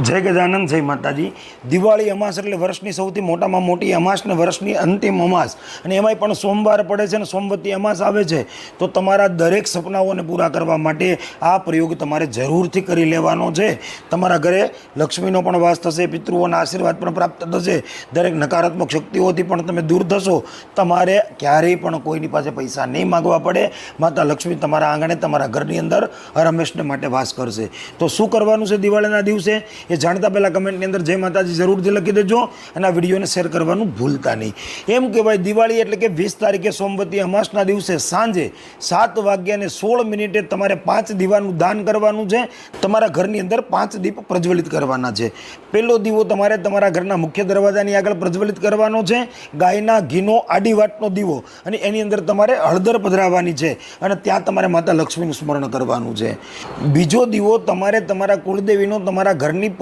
જય ગજાનંદ, જય માતાજી. દિવાળી અમાસ એટલે વર્ષની સૌથી મોટામાં મોટી અમાસ ને વર્ષની અંતિમ અમાસ. અને એમાંય પણ સોમવાર પડે છે ને સોમવતી અમાસ આવે છે, તો તમારા દરેક સપનાઓને પૂરા કરવા માટે આ પ્રયોગ તમારે જરૂરથી કરી લેવાનો છે. તમારા ઘરે લક્ષ્મીનો પણ વાસ થશે, પિતૃઓના આશીર્વાદ પણ પ્રાપ્ત થશે, દરેક નકારાત્મક શક્તિઓથી પણ તમે દૂર થશો. તમારે ક્યારેય પણ કોઈની પાસે પૈસા નહીં માગવા પડે. માતા લક્ષ્મી તમારા આંગણે, તમારા ઘરની અંદર હરમેશને માટે વાસ કરશે. તો શું કરવાનું છે દિવાળીના દિવસે? એ જાણતા પહેલાં કમેન્ટની અંદર જય માતાજી જરૂરથી લખી દેજો અને આ વિડીયોને શેર કરવાનું ભૂલતા નહીં. એમ કહેવાય, દિવાળી એટલે કે વીસ તારીખે સોમવતી અમાસના દિવસે સાંજે સાત વાગ્યાને સોળ મિનિટે તમારે પાંચ દીવાનું દાન કરવાનું છે. તમારા ઘરની અંદર પાંચ દીપ પ્રજ્વલિત કરવાના છે. પહેલો દીવો તમારે તમારા ઘરના મુખ્ય દરવાજાની આગળ પ્રજ્વલિત કરવાનો છે. ગાયના, ઘીનો આડી વાટનો દીવો અને એની અંદર તમારે હળદર પધરાવવાની છે અને ત્યાં તમારે માતા લક્ષ્મીનું સ્મરણ કરવાનું છે. બીજો દીવો તમારે તમારા કુળદેવીનો, તમારા ઘરની